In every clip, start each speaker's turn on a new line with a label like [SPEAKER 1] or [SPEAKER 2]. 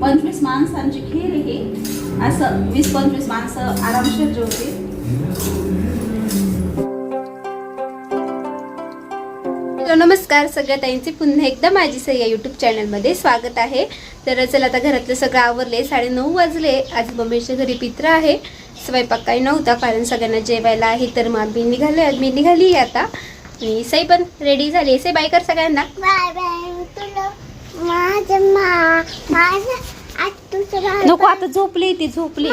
[SPEAKER 1] पंचवीस माणसांची खीर ही. असं वीस पंचवीस माणसं आरामशीर जेवतील.
[SPEAKER 2] हॅलो नमस्कार. सगळ्या ताईंचे पुन्हा एकदा माझी सही या यूट्यूब चॅनलमध्ये स्वागत आहे. तर चला आता घरातलं सगळं आवरले. साडेनऊ वाजले. आज मम्मीच्या घरी पित्र आहे. स्वयंपाक काही नव्हता कारण सगळ्यांना जेवायला आहे. तर मग मी निघाले मी निघाली आहे आता. आणि सई पण रेडी झाली सई बाय कर सगळ्यांना.
[SPEAKER 3] बाय बाय तुला माझं मा माझं आज तुझं बाळ
[SPEAKER 2] नको आता झोपली ती झोपली.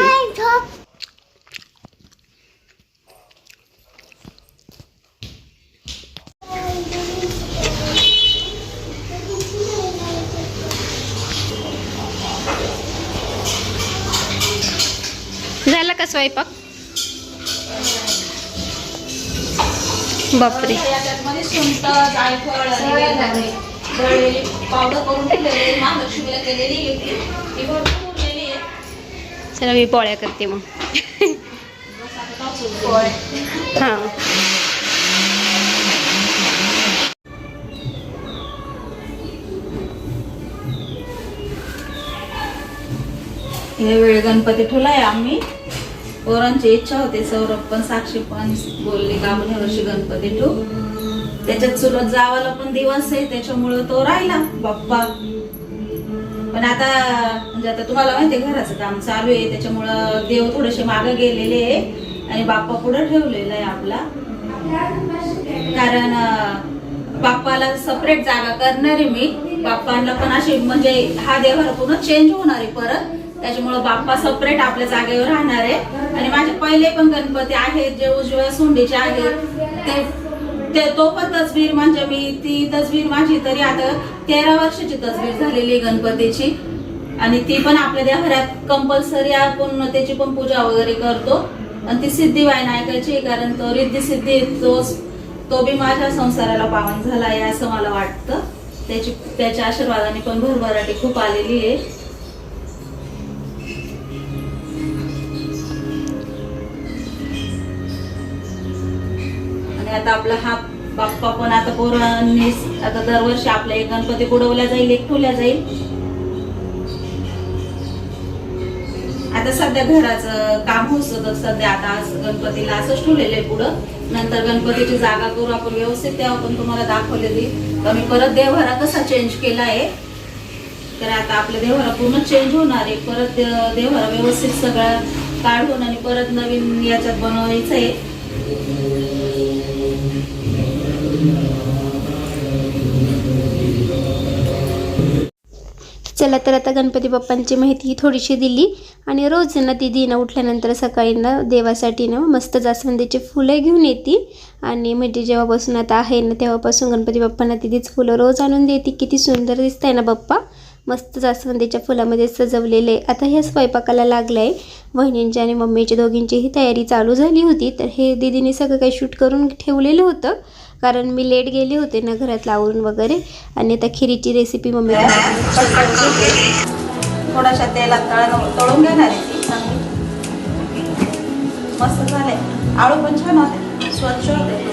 [SPEAKER 2] झाला का स्वयंपाक? बापरे.
[SPEAKER 1] पावडर करून ठेवलेली महालक्ष्मीला केलेली होती ती. भरपूर उरलेली आहे.
[SPEAKER 2] चला मी पोळ्या करते मग. हां.
[SPEAKER 1] हे वेळ गणपती ठेवलाय आम्ही. पोरांची इच्छा होती सौरभ पण साक्षी पण बोलले का आपण वर्षी गणपती ठेवू? त्याच्यात चुलत जावाला पण दिवस आहे त्याच्यामुळं तो राहिला बाप्पा. पण आता म्हणजे आता तुम्हाला माहिती घराचं काम चालू आहे त्याच्यामुळं देव थोडेसे मागे गेलेले आहे आणि बाप्पा पुढे ठेवलेला आहे आपला. कारण बाप्पाला सपरेट जागा करणार आहे मी. बाप्पांना पण अशी म्हणजे हा देवाला पूर्ण चेंज होणार आहे परत. त्याच्यामुळे बाप्पा सपरेट आपल्या जागेवर राहणार आहे. आणि माझे पहिले पण गणपती आहेत जे उजव्या सोंडीचे आहेत ते ते तो पण तस्वीर म्हणजे मी ती तस्वीर माझी तरी आता तेरा वर्षाची तसबीर झालेली आहे गणपतीची. आणि ती पण आपल्या त्या घरात कंपल्सरी आपण त्याची पण पूजा वगैरे करतो. आणि ती सिद्धिवाईन ऐकायची आहे, कारण तो रिद्धी सिद्धी तो तो बी माझ्या संसाराला पावन झाला आहे असं मला वाटतं. त्याची त्याच्या आशीर्वादाने पण भरभराटी खूप आलेली आहे. आता आपला हा बाप्पा पण आता पोरांनी आता दरवर्षी आपल्या एक गणपती बुडवला जाईल एक ठेवल्या जाईल. आता सध्या घराचं काम होतं तर सध्या आता गणपतीला असंच ठेवलेलं आहे पुढं. नंतर गणपतीची जागा करू आपण व्यवस्थित तेव्हा पण तुम्हाला दाखवलेली. तर मी परत देवघरा कसा चेंज केला आहे? तर आता आपला देवघरा पूर्ण चेंज होणार आहे. परत दे- व्यवस्थित सगळं काढून आणि परत नवीन याच्यात बनवायचं आहे.
[SPEAKER 2] चला तर आता गणपती बाप्पांची माहिती थोडीशी दिली. आणि रोज ना ती दिनं उठल्यानंतर सकाळी ना देवासाठी ना मस्त जास्वंदीची फुलं घेऊन येते. आणि म्हणजे जेव्हापासून आता आहे ना तेव्हापासून गणपती बाप्पांना तिथेच फुलं रोज आणून देते. किती सुंदर दिसत आहे ना बाप्पा. मस्त जास्वंदीच्या फुलामध्ये सजवलेले. आता ह्या स्वयंपाकाला लागलं आहे वहिनींची आणि मम्मीची दोघींचीही तयारी चालू झाली होती. तर हे दिदीने सगळं काही शूट करून ठेवलेलं होतं. कारण मी लेट गेले होते ना घरात आवरून वगैरे. आणि आता खिरीची रेसिपी मम्मी
[SPEAKER 1] थोड्याशा तेलात तळून घेणार आहे ती चांगली. मस्त झाले आळू पण छान होते. स्वच्छ होते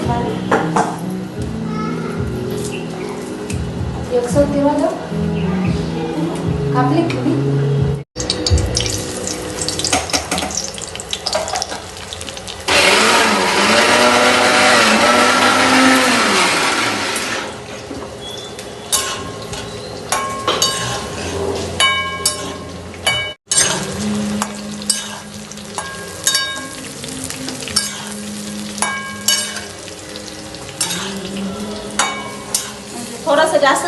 [SPEAKER 1] थोडंसं जास्त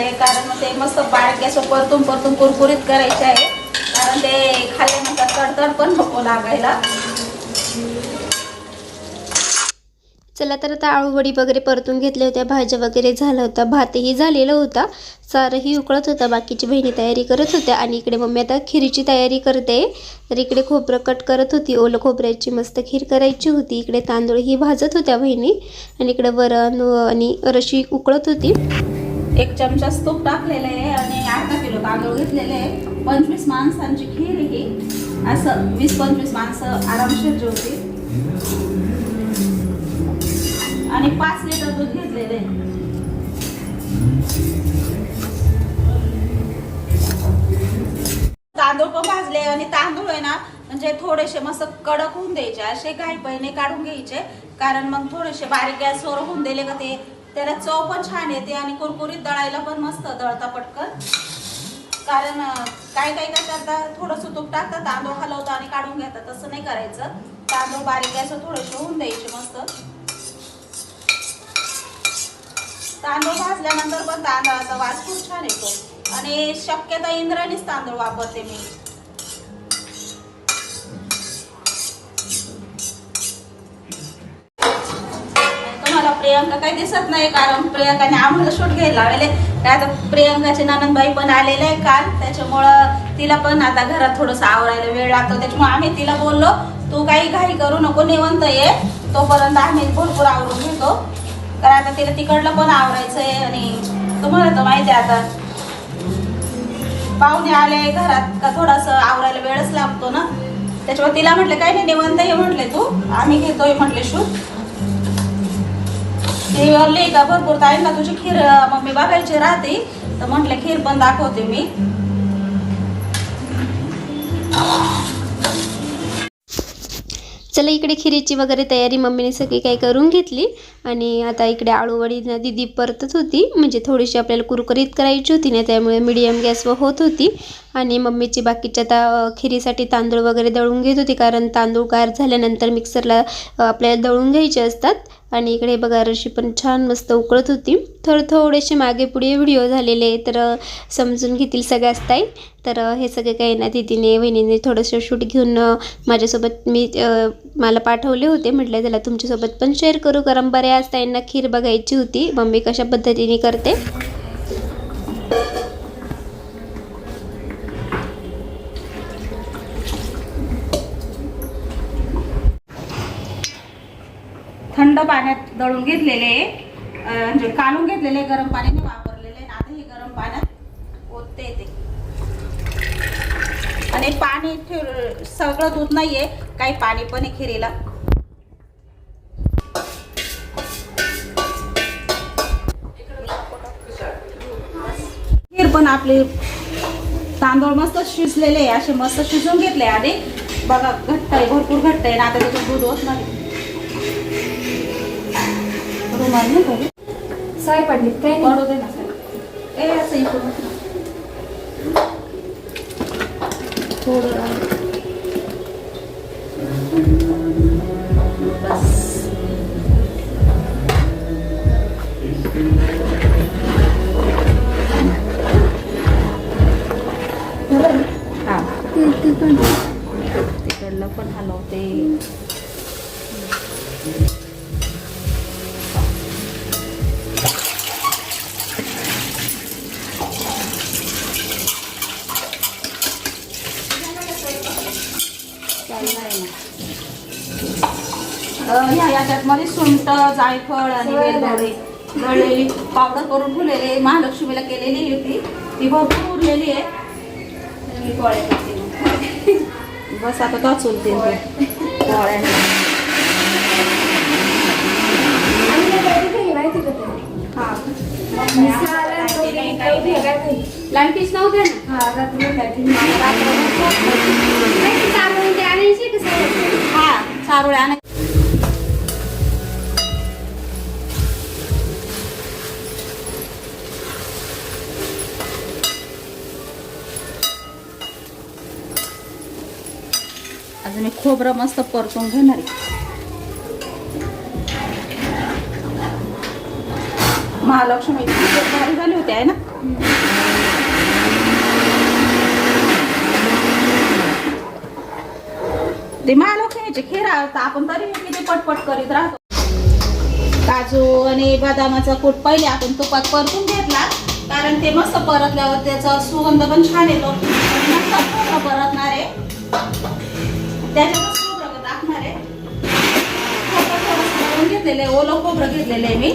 [SPEAKER 1] आहे कारण ते मस्त बारीक असं परतून परतून कुरकुरीत करायचे आहे. कारण ते खाल्ल्यानंतर तडतड पण नको लागायला.
[SPEAKER 2] चला तर आता आळूवडी वगैरे परतून घेतल्या होत्या भाज्या वगैरे झाला होता भातही झालेला होता. सारंही उकळत होता बाकीची बहिणी तयारी करत होत्या आणि इकडे मम्मी आता खिरीची तयारी करते. तर इकडे खोबरं कट करत होती ओलं खोबऱ्याची मस्त खीर करायची होती. इकडे तांदूळही भाजत होत्या बहिणी आणि इकडे वरण आणि रशी उकळत होती.
[SPEAKER 1] एक चमचा तूप टाकलेलं आहे आणि अर्धा किलो तांदूळ घेतलेले आहे. पंचवीस माणसांची खीर ही. असं वीस पंचवीस माणसं आरामशीर जेवतील. आणि पाच लिटर दूध घेतलेले तांदूळ पण भाजले आणि तांदूळ आहे ना म्हणजे थोडेसे मस्त कडक होऊन द्यायचे. असे काही पहिने काढून घ्यायचे. कारण मग थोडेसे बारीक गॅसवर होऊन दिले का ते? त्याला चव पण छान येते आणि कुरकुरीत दळायला पण मस्त दळता पटकन. कारण काही काही काय काय करतात थोडंसं तूप टाकतात तांदूळ हलवतात आणि काढून घेतात. तसं नाही करायचं. तांदूळ बारीक गॅसवर थोडेसे होऊन द्यायचे मस्त. तांदूळ भाजल्यानंतर पण तांदळाचा वास खूप छान येतो. आणि शक्यता इंद्राणीच तांदूळ वापरते मी तुम्हाला प्रियंका काही दिसत नाही कारण प्रियंकाने आम्हाला शूट घ्यायला लावले आता प्रियंकाचे ननंदबाई पण आलेले आहे काल. त्याच्यामुळं तिला पण आता घरात थोडंसं आवरायला वेळ लागतो. त्याच्यामुळे आम्ही तिला बोललो तू काही घाई करू नको निवंत ये. तोपर्यंत आम्ही भरपूर आवरून घेतो. कारण आता तिला तिकडलं पण आवरायचं आहे आणि तुम्हाला तर माहिती आहे आता पाहुणे आले घरात का थोडंसं आवरायला वेळच लागतो ना. त्याच्यामुळे तिला म्हटलं काही नाही निवंत ये म्हटले तू. आम्ही घेतोय म्हटले शूट. ती बोलली का भरपूर ताईंना तुझी खीर मग मी बघायची राहते तर म्हटलं खीर पण दाखवते मी.
[SPEAKER 2] चला इकडे खिरीची वगैरे तयारी मम्मीने सगळी काही करून घेतली. आणि आता इकडे आळूवडी ना दिदी परतत होती. म्हणजे थोडीशी आपल्याला कुरकुरीत करायची होती ना त्यामुळे मिडियम गॅसवर होत होती. आणि मम्मीची बाकीच्या आता खिरीसाठी तांदूळ वगैरे दळून घेत होती कारण तांदूळ गार झाल्यानंतर मिक्सरला आपल्याला दळून घ्यायचे असतात. आणि इकडे बघा रशी पण छान मस्त उकळत होती. थोडं थोडेसे मागे पुढे व्हिडिओ झालेले तर समजून घेतील सगळ्याच ताई. तर हे सगळे काही ना दिदीने वहिनीने थोडंसं शूट घेऊन माझ्यासोबत मी मला पाठवले होते. म्हटलं त्याला तुमच्यासोबत पण शेअर करू. कारण बऱ्याच ताईंना खीर बघायची होती. मम्मी कशा पद्धतीने करते?
[SPEAKER 1] थंड पाण्यात दळून घेतलेले म्हणजे काढून घेतलेले गरम पाण्याने वापरलेले आता हे गरम पाण्यात ओतते ते. आणि पाणी ठेव सगळं दूध नाहीये काही पाणी पण आहे खिरीला. खीर पण आपले तांदूळ मस्त शिजलेले असे मस्त शिजून घेतले आधी. बघा घट्ट आहे भरपूर घट्ट आहे ना आता त्याच्यात दूध होत नाही रुमाल नाही का?
[SPEAKER 2] साय पडली काय
[SPEAKER 1] पडू दे ना ए असं इकडून याच्यात मध्ये सुंट जायफळ आणि वेलदोडे दळलेली पावडर करून ठेवलेली महालक्ष्मीला केलेली होती ती. भरपूर उरलेली आहे. मी करते. बस आता का चुलते हा.
[SPEAKER 2] लाईन पीस नव्हते ना?
[SPEAKER 1] हा चारोळ्या आणि अजून मी खोबरं मस्त परतून घेणार आहे. महालक्ष्मी भारी झाली होती आहे ना? ते महालक्ष्मीचे खेरा आता आपण तरी किती पटपट करीत राहतो. काजू आणि बदामाचा कूट पहिले आपण तुपात परतून घेतला कारण ते मस्त परतल्यावर त्याचा सुगंध पण छान येतो. आणि नंतर परतणार आहे. त्याच्यातच खोबरं टाकणार आहे. खोबरं थोडंसं दळून घेतलेलं आहे. ओलं खोबरं घेतलेलं आहे मी.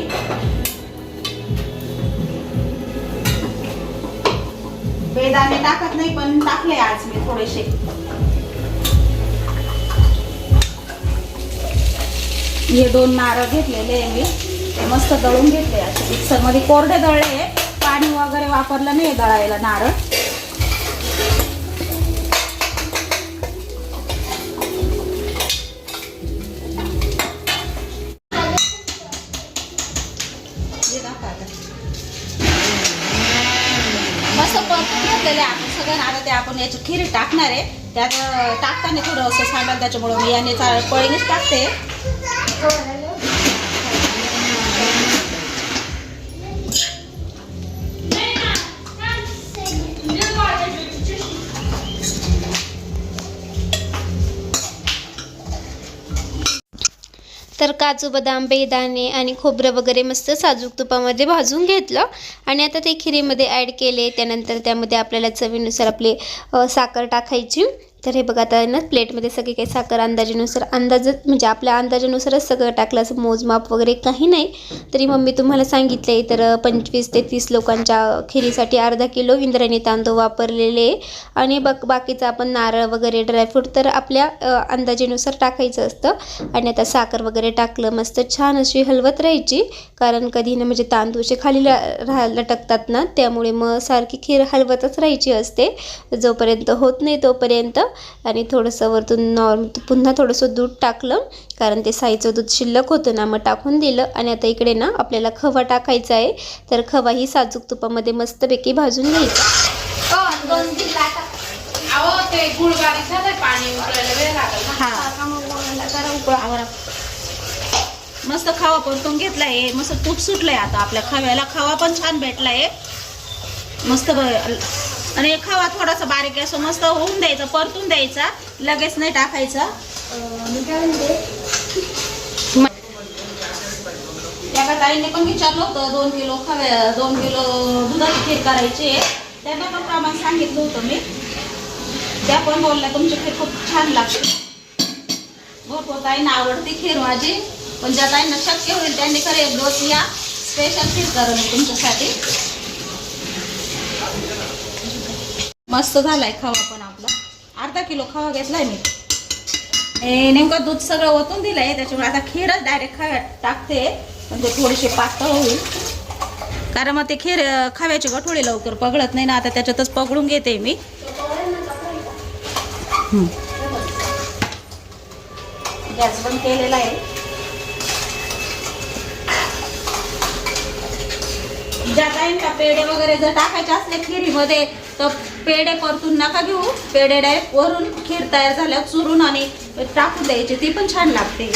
[SPEAKER 1] बेदाणे टाकत नाही पण टाकले आज मी थोडेसे. हे दोन नारळ घेतलेले आहे मी. ते मस्त दळून घेतले असे मिक्सरमध्ये कोरडे दळले पाणी वगैरे वापरलं नाही दळायला नारळ. याची खीर टाकणार आहे. त्यात टाकताना थोडं असं सांडाल त्याच्यामुळं मी याने पळीनेच टाकते
[SPEAKER 2] तर काजू बदाम बेदाणे आणि खोबरं वगैरे मस्त साजूक तुपामध्ये भाजून घेतलं. आणि आता ते खिरीमध्ये ॲड केले. त्यानंतर त्यामध्ये आपल्याला चवीनुसार आपली साखर टाकायची. तर हे बघा आता ना प्लेटमध्ये सगळी काही साखर अंदाजेनुसार अंदाज म्हणजे आपल्या अंदाजानुसारच सगळं टाकलं असं मोजमाप वगैरे काही नाही. तरी मम्मी तुम्हाला सांगितलं आहे तर पंचवीस ते तीस लोकांच्या खिरीसाठी अर्धा किलो इंद्रायणी तांदूळ वापरलेले आहे. आणि बघ बाकीचं आपण नारळ वगैरे ड्रायफ्रूट तर आपल्या अंदाजेनुसार टाकायचं असतं. आणि आता साखर वगैरे टाकलं मस्त छान अशी हलवत राहायची. कारण कधी ना म्हणजे तांदूळचे खाली राहा लटकतात ना त्यामुळे मग सारखी खीर हलवतच राहायची असते. जोपर्यंत होत नाही तोपर्यंत. आणि थोडंसं वरतून नॉर्म पुन्हा थोडंसं दूध टाकलं कारण ते साईचं दूध शिल्लक होतं ना मग टाकून दिलं. आणि आता इकडे ना आपल्याला खवा टाकायचा आहे. तर खवा ही साजूक तुपामध्ये मस्तपैकी भाजून घ्यायचा.
[SPEAKER 1] मस्त खावा परतून घेतलाय मस्त तूप सुटलंय आता आपल्या खव्याला. खावा पण छान भेटलाय. मस्त आणि आणि खावा थोडासा बारीक असं मस्त होऊन द्यायचा परतून द्यायचा. लगेच नाही टाकायचा. त्या ताईने पण विचारलं होतं दोन किलो खव्या दोन किलो दुधाची खीर करायची आहे. त्यांना पण प्रमाण सांगितलं होतं मी. त्या पण बोलल्या तुमची खीर खूप छान लागते. भरपूर ताईंना आवडते खीर माझी. पण ज्या ताईंना शक्य होईल त्यांनी खरे एक या स्पेशल खीर करून मी तुमच्यासाठी. मस्त झालाय खवा पण आपला. अर्धा किलो खवा घेतलाय मी. नेमकं दूध सगळं ओतून दिलंय त्याच्यामुळे आता खीरच डायरेक्ट खव्यात टाकते. म्हणजे थोडीशी पातळ होईल. कारण मग ते खीर अं, खव्याची गठोळी लवकर पगळत नाही ना आता त्याच्यातच पगळून घेते मी. गॅस बंद केलेला आहे. ज्या टाइमला पेढे वगैरे जर टाकायचे असले खिरीमध्ये तर पेढे परतून नका घेऊ. पेढे डायरेक्ट वरून खीर तयार झाल्यावर चुरून आणि टाकून द्यायची. ती पण छान लागते.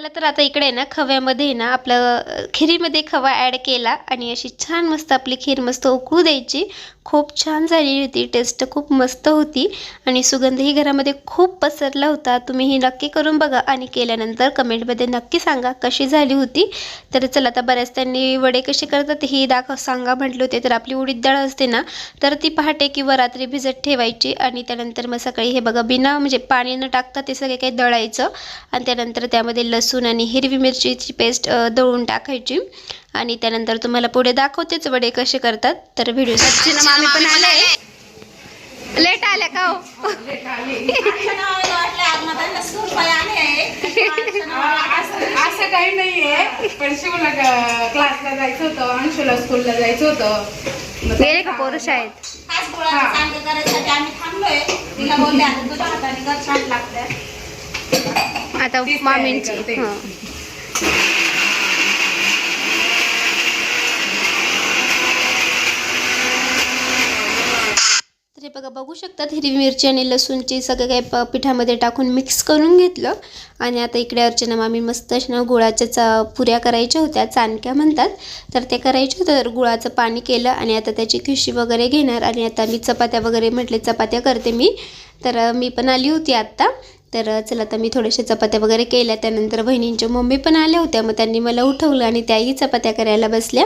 [SPEAKER 2] चला तर आता इकडे ना खव्यामध्ये ना आपलं खिरीमध्ये खवा ॲड केला आणि अशी छान मस्त आपली खीर मस्त उकळू द्यायची. खूप छान झालेली होती टेस्ट खूप मस्त होती आणि सुगंधही घरामध्ये खूप पसरला होता. तुम्ही ही नक्की करून बघा आणि केल्यानंतर कमेंटमध्ये नक्की सांगा कशी झाली होती. तर चला आता बऱ्याच त्यांनी वडे कसे करतात ही दाखव सांगा म्हटले होते. तर आपली उडीद डाळ असते ना तर ती पहाटे किंवा रात्री भिजत ठेवायची आणि त्यानंतर मग सकाळी हे बघा बिना म्हणजे पाणी न टाकता ते सगळे काही दळायचं आणि त्यानंतर त्यामध्ये लसूण आणि हिरवी मिरचीची पेस्ट दळून टाकायची. आणि त्यानंतर तुम्हाला पुढे दाखवतेच वडे कसे करतात. तर व्हिडिओ मामी पण आलाय लेट आल्या का हो?
[SPEAKER 4] असं काही नाहीये. पण शिवला क्लासला जायचं होतं. अंशुला स्कूलला जायचं होतं.
[SPEAKER 2] गेले का पोरं शाळेत
[SPEAKER 1] खास गुळाचा सांडगे करायसाठी आम्ही थांबलोय. तिला बोलले आता तुझ्या हाताने कर छान लागते
[SPEAKER 2] आता मामींची. हां. तर बघा बघू शकतात हिरवी मिरची आणि लसूणची सगळं काही प पिठामध्ये टाकून मिक्स करून घेतलं. आणि आता इकडे अर्चना मामी मस्त अशा ना गुळाच्या चा पुऱ्या करायच्या होत्या चाणक्या म्हणतात. तर ते करायचे होतं तर गुळाचं पाणी केलं आणि आता त्याची खिशी वगैरे घेणार. आणि आता मी चपात्या वगैरे म्हटले चपात्या करते मी. तर मी पण आली होती आत्ता. तर चला आता मी थोड्याशा चपात्या वगैरे केल्या. त्यानंतर बहिणींच्या मम्मी पण आल्या होत्या मग त्यांनी मला उठवलं आणि त्याही चपात्या करायला बसल्या.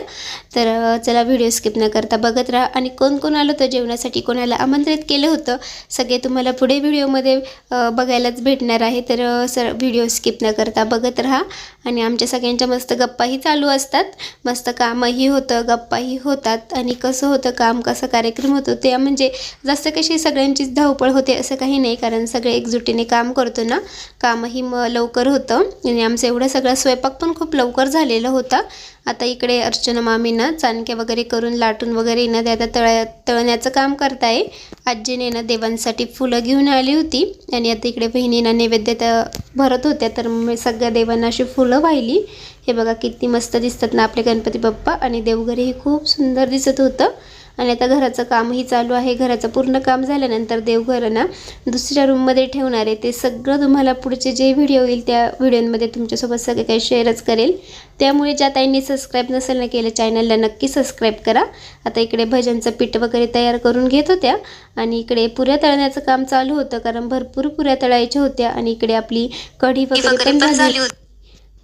[SPEAKER 2] तर चला व्हिडिओ स्किप न करता बघत राहा. आणि कोण कोण आलं होतं जेवणासाठी कोणाला आमंत्रित केलं होतं सगळे तुम्हाला पुढे व्हिडिओमध्ये बघायलाच भेटणार आहे. तर सर व्हिडिओ स्किप न करता बघत राहा. आणि आमच्या सगळ्यांच्या मस्त गप्पाही चालू असतात. मस्त कामही होतं गप्पाही होतात. आणि कसं होतं काम कसं कार्यक्रम होतो ते म्हणजे जास्त कशी सगळ्यांचीच धावपळ होते असं काही नाही. कारण सगळे एकजुटीने काम करतो ना. कामही म लवकर होतं. आणि आमचं एवढं सगळं स्वयंपाक पण खूप लवकर झालेलं होता. आता इकडे अर्चना मामीनं चाणक्या वगैरे करून लाटून वगैरे ना ते आता तळ तळण्याचं काम करताय. आजीने ना देवांसाठी फुलं घेऊन आली होती आणि आता इकडे बहिणीनं नैवेद्य त्या भरत होत्या तर मी सगळ्या देवांना अशी फुलं वाहिली. हे बघा किती मस्त दिसतात ना आपले गणपती बाप्पा आणि देवघरही खूप सुंदर दिसत होतं. आणि आता घराचं कामही चालू आहे. घराचं पूर्ण काम झाल्यानंतर देवघर ना दुसऱ्या रूममध्ये ठेवणार आहे. ते सगळं तुम्हाला पुढचे जे व्हिडिओ येईल त्या व्हिडिओमध्ये तुमच्यासोबत सगळे काही शेअरच करेल. त्यामुळे ज्या ताईंनी सबस्क्राईब नसेल ना केलं चॅनलला नक्की सबस्क्राईब करा. आता इकडे भजनचं पीठ वगैरे तयार करून घेत होत्या. आणि इकडे पुऱ्या तळण्याचं काम चालू होतं कारण भरपूर पुऱ्या तळायच्या होत्या. आणि इकडे आपली कढी वगैरे पण झाली होती.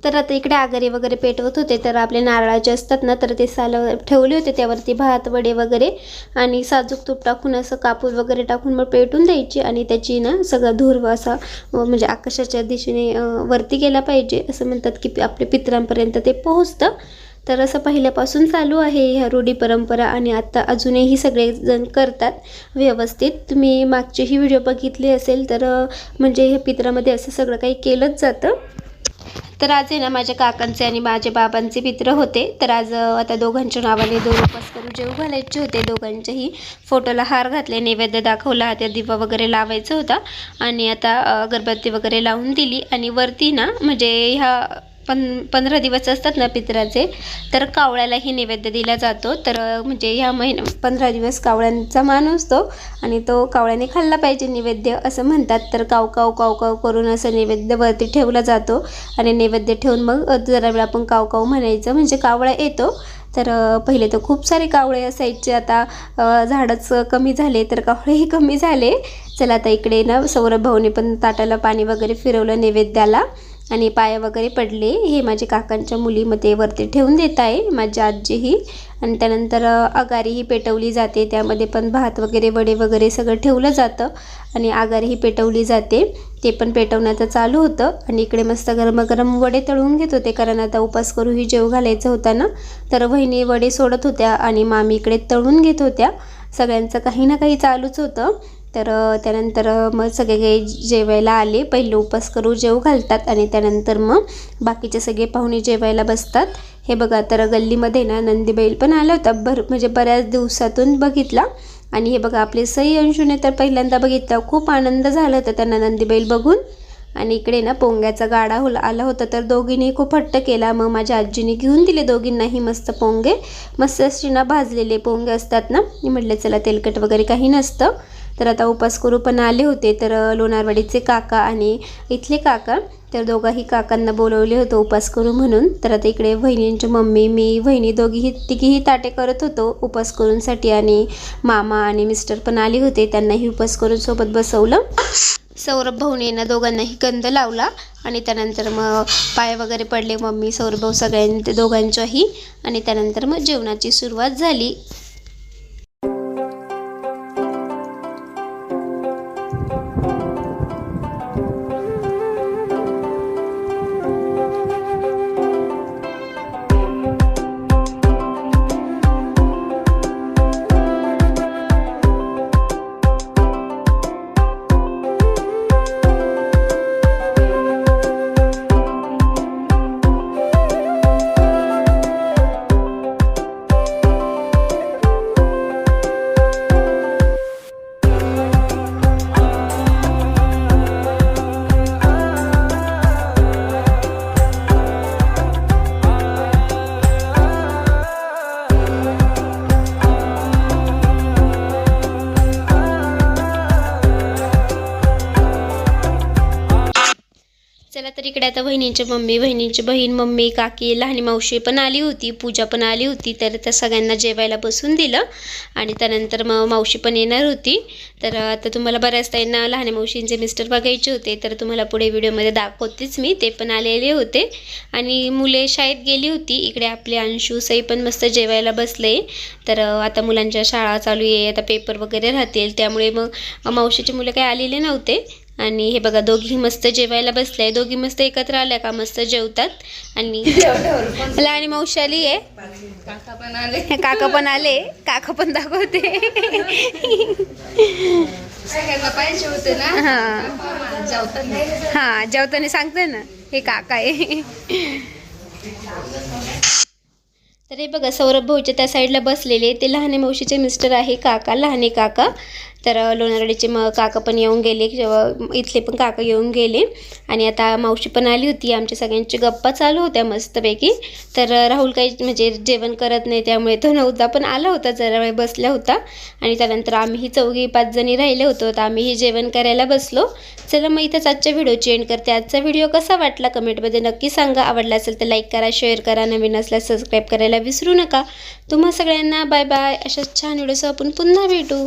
[SPEAKER 2] तर आता इकडे आगरी वगैरे पेटवत होते तर आपले नारळाचे असतात ना तर ते साल ठेवले होते त्यावरती भात वडे वगैरे आणि साजूक तूप टाकून असं कापूर वगैरे टाकून मग पेटून द्यायची आणि त्याची ना सगळा धूर असा म्हणजे आकाशाच्या दिशेने वरती गेला पाहिजे. असं म्हणतात की आपल्या पित्रांपर्यंत ते पोहोचतं. तर असं पहिल्यापासून चालू आहे ह्या रूढी परंपरा आणि आत्ता अजूनही सगळेजण करतात व्यवस्थित. तुम्ही मागचेही व्हिडिओ बघितले असेल तर म्हणजे ह्या पित्रामध्ये असं सगळं काही केलंच जातं. तर आज आहे ना माझ्या काकांचे आणि माझ्या बाबांचे मित्र होते. तर आज आता दोघांच्या नावाने दोन उपास करून जेव घालायचे होते. दोघांच्याही फोटोला हार घातले नैवेद्य दाखवला त्या दिवा वगैरे लावायचा होता. आणि आता अगरबत्ती वगैरे लावून दिली. आणि वरती ना म्हणजे ह्या पन पंधरा दिवस असतात ना पित्राचे तर कावळ्यालाही नैवेद्य दिला जातो. तर म्हणजे ह्या महिन्या पंधरा दिवस कावळ्यांचा मान असतो आणि तो कावळ्याने खाल्ला पाहिजे नैवेद्य असं म्हणतात. तर काव काव काव काव करून असं नैवेद्य वरती ठेवला जातो आणि नैवेद्य ठेवून मग जरा वेळ आपण काव काव म्हणायचं. म्हणजे कावळा येतो तर पहिले तर खूप सारे कावळे असायचे. आता झाडच कमी झाले तर कावळेही कमी झाले. चला आता इकडे ना सौरभ भाऊने पण ताटाला पाणी वगैरे फिरवलं नैवेद्याला. आणि पाया वगैरे पडले हे माझे काकांच्या मुलीमध्ये वरती ठेवून देत आहे माझी आजीही. आणि त्यानंतर आगारीही पेटवली जाते त्यामध्ये पण भात वगैरे वडे वगैरे सगळं ठेवलं जातं. आणि आगारीही पेटवली जाते ते पण पेटवण्याचं चालू होतं. आणि इकडे मस्त गरमागरम वडे तळून घेत होते कारण आता उपास करूही जेव घालायचं होता ना. तर वहिनी वडे सोडत होत्या आणि मामी इकडे तळून घेत होत्या. सगळ्यांचं काही ना काही चालूच होतं. तर त्यानंतर मग सगळे काही जेवायला आले. पहिले उपास करू जेव घालतात आणि त्यानंतर मग बाकीचे सगळे पाहुणे जेवायला बसतात. हे बघा तर गल्लीमध्ये ना नंदीबैल पण आला होता भर म्हणजे बऱ्याच दिवसातून बघितला. आणि हे बघा आपले सई अंशूने तर पहिल्यांदा बघितला. खूप आनंद झाला होता त्यांना नंदीबैल बघून. आणि इकडे ना पोंग्याचा गाडा हो आला होता. तर दोघींनी खूप हट्ट केला. मग माझ्या आजीने घेऊन दिले दोघींनाही मस्त पोंगे. मस्त अशी ना भाजलेले पोंगे असतात ना. मी म्हटलं चला तेलकट वगैरे काही नसतं. तर आता उपास करू पण आले होते तर लोणारवाडीचे काका आणि इथले काका तर दोघाही काकांना बोलवले होतं उपास करू म्हणून. तर आता इकडे वहिनींची मम्मी मी वहिनी दोघीही तिघीही ताटे करत होतो उपास करूनसाठी आणि मामा आणि मिस्टर पण आले होते त्यांनाही उपास करून सोबत बसवलं. सौरभ भाऊने यांना दोघांनाही गंध लावला आणि त्यानंतर मग पाय वगैरे पडले. मम्मी सौरभ भाऊ सगळ्यां दोघांच्याही आणि त्यानंतर मग जेवणाची सुरुवात झाली. बहिणींच्या बहिणींची मम्मी बहिणींची बहीण मम्मी काकी लहानी मावशी पण आली होती पूजा पण आली होती तर त्या सगळ्यांना जेवायला बसून दिलं. आणि त्यानंतर मग मावशी पण येणार होती. तर आता तुम्हाला बऱ्याच त्यांना लहान मावशींचे मिस्टर बघायचे होते तर तुम्हाला पुढे व्हिडिओमध्ये दाखवतेच मी. ते पण आलेले होते. आणि मुले शाळेत गेली होती. इकडे आपले अंशूसही पण मस्त जेवायला बसले. तर आता मुलांच्या शाळा चालू आहे आता पेपर वगैरे राहतील. त्यामुळे मग मावशीचे मुलं काही आलेले नव्हते. आणि हे बघा दोघी मस्त जेवायला बसले दोघी मस्त एकत्र आल्या का? मस्त जेवतात. आणि लहानी मावशी आली आहे.
[SPEAKER 4] काका पण आले.
[SPEAKER 2] काका पण आले. काका पण दाखवते.
[SPEAKER 4] सगळ्यांना पाहिजे होते ना?
[SPEAKER 2] हा.
[SPEAKER 4] जेवताना
[SPEAKER 2] हा जेवताना सांगते ना. हे काका आहे. तर हे बघा सौरभ भाऊच्या त्या साईडला बसलेले. ते लहाने मावशीचे मिस्टर आहे काका लहाने काका. तर अ, लोणारवाडीचे मग काका पण येऊन गेले. इथले पण काका येऊन गेले. आणि आता मावशी पण आली होती. आमच्या सगळ्यांची गप्पा चालू होत्या मस्तपैकी. तर राहुल काही म्हणजे जेवण करत नाही. त्यामुळे तो नव्हता पण आला होता. जरा वेळ बसला होता. आणि त्यानंतर आम्हीही चौघी पाच जणी राहिले होतो. तर आम्हीही जेवण करायला बसलो. चला मग इथंच आजच्या व्हिडिओची एंड करते. आजचा व्हिडिओ कसा वाटला कमेंटमध्ये नक्की सांगा. आवडला असेल तर लाईक करा शेअर करा. नवीन असल्यास सबस्क्राईब करायला विसरू नका. तुम्हा सगळ्यांना बाय बाय. अशाच छान व्हिडिओसह आपण पुन्हा भेटू.